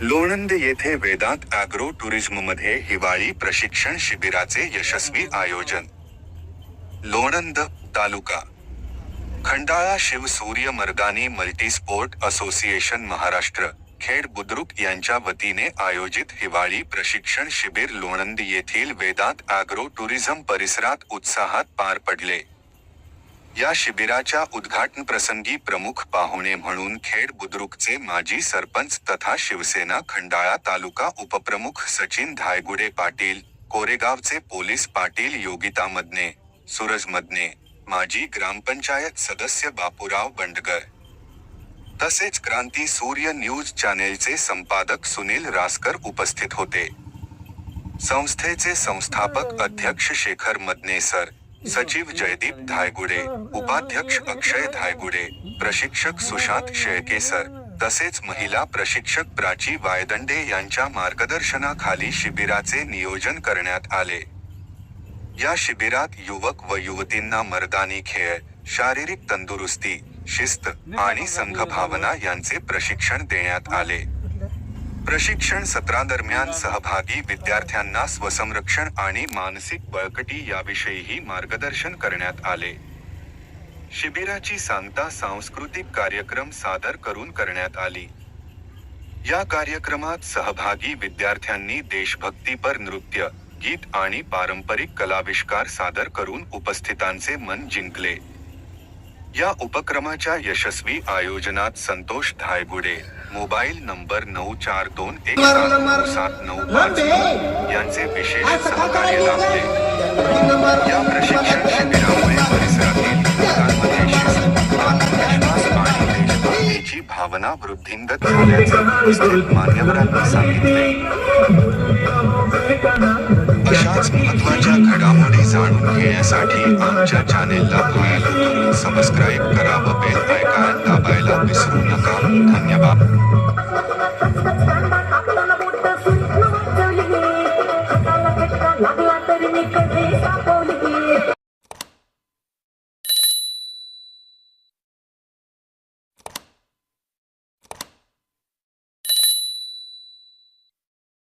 लोणंद येथे वेदांत अॅग्रो टुरिझममध्ये हिवाळी प्रशिक्षण शिबिराचे यशस्वी आयोजन. लोणंद तालुका. Khandala Shivsurya Mardani multisport association Maharashtra. Khed Budruk यांच्या वतीने आयोजित हिवाळी प्रशिक्षण शिबिर लोणंद येथील वेदांत अॅग्रो टुरिझम परिसरात उत्साहात पार पडले. या शिबिराच्या उद्घाटन प्रसंगी प्रमुख पाहुणे म्हणून खेड बुद्रुकचे माजी सरपंच तथा शिवसेना खंडाळा तालुका उपप्रमुख सचिन धायगुडे पाटील कोरेगावचे पोलीस पाटील योगिता मदने सूरज मदने माजी ग्रामपंचायत सदस्य बापूराव बंडगर. तसेच क्रांती सूर्य न्यूज चॅनेलचे संपादक सुनील रासकर उपस्थित होते. संस्थेचे संस्थापक अध्यक्ष शेखर मदने सर सचिव जयदीप धायगुडे उपाध्यक्ष अक्षय धायगुडे प्रशिक्षक सुशांत शेळकेसर तसेच महिला प्रशिक्षक प्राची वायदंडे यांच्या मार्गदर्शनाखाली शिबिराचे नियोजन करण्यात आले. या शिबिरात युवक व युवतींना मर्दानी खेळ शारीरिक तंदुरुस्ती शिस्त आणि संघभावना यांचे प्रशिक्षण देण्यात आले. प्रशिक्षण सत्रादरम्यान सहभागी विद्यार्थ्यांना स्वसंरक्षण आणि मानसिक बळकटी याविषयीही मार्गदर्शन करण्यात आले. शिबिराची सांगता सांस्कृतिक कार्यक्रम सादर करून करण्यात आली. या कार्यक्रमात सहभागी विद्यार्थ्यांनी देशभक्तीपर नृत्य गीत आणि पारंपरिक कलाविष्कार सादर करून उपस्थितांचे मन जिंकले. या उपक्रमाच्या यशस्वी आयोजनात संतोष धायगुडे. मोबाईल नंबर नऊ चार दोन एक सात नऊ सात नऊ पाच यांचे विशेष सहकार्य लाभले. या प्रशिक्षण शिबिरामुळे परिसरातील शिस्त, आत्मविश्वास आणि देशभक्तीची भावना वृद्धिंगत झाल्याचं उपस्थित मान्यवरांनी सांगितले. अशाच महत्त्वाच्या घडामोडी जाणून घेण्यासाठी आमच्या चॅनेलला फॉलो करून सबस्क्राईब करा व बेल आयकॉन दाबायला विसरू नका. धन्यवाद.